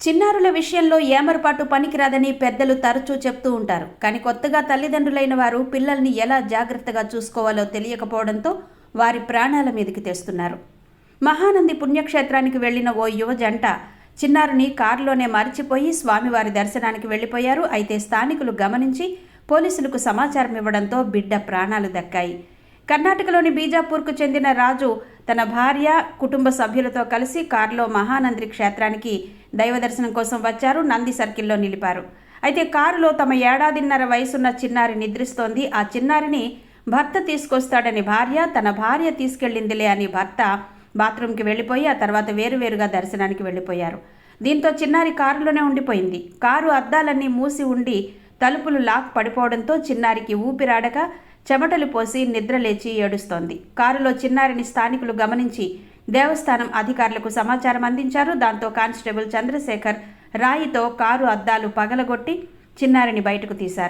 చిన్నారుల విషయంలో ఏమరపాటు పనికిరాదని పెద్దలు తరచూ చెప్తూ ఉంటారు. కానీ కొత్తగా తల్లిదండ్రులైన వారు పిల్లల్ని ఎలా జాగ్రత్తగా చూసుకోవాలో తెలియకపోవడంతో వారి ప్రాణాల మీదకి తెస్తున్నారు. మహానంది పుణ్యక్షేత్రానికి వెళ్ళిన ఓ యువ జంట చిన్నారుని కారులోనే మరిచిపోయి స్వామివారి దర్శనానికి వెళ్ళిపోయారు అయితే స్థానికులు గమనించి పోలీసులకు సమాచారం ఇవ్వడంతో బిడ్డ ప్రాణాలు దక్కాయి. కర్ణాటకలోని బీజాపూర్కు చెందిన రాజు తన భార్య కుటుంబ సభ్యులతో కలిసి కారులో మహానంది క్షేత్రానికి దైవ దర్శనం కోసం వచ్చారు. నంది సర్కిల్లో నిలిపారు. అయితే కారులో తమ ఏడాదిన్నర వయసున్న చిన్నారి నిద్రిస్తోంది. ఆ చిన్నారిని భర్త తీసుకొస్తాడని భార్య తన భార్య తీసుకెళ్ళిందిలే అని భర్త బాత్రూంకి వెళ్ళిపోయి ఆ తర్వాత వేరువేరుగా దర్శనానికి వెళ్ళిపోయారు. దీంతో చిన్నారి కారులోనే ఉండిపోయింది. కారు అద్దాలన్నీ మూసి ఉండి తలుపులు లాక్ పడిపోవడంతో చిన్నారికి ఊపిరాడక చెమటలు పోసి నిద్రలేచి ఏడుస్తోంది. కారులో చిన్నారిని స్థానికులు గమనించి దేవస్థానం అధికారులకు సమాచారం అందించారు. దాంతో కానిస్టేబుల్ చంద్రశేఖర్ రాయితో కారు అద్దాలు పగలగొట్టి చిన్నారిని బయటకు తీశారు.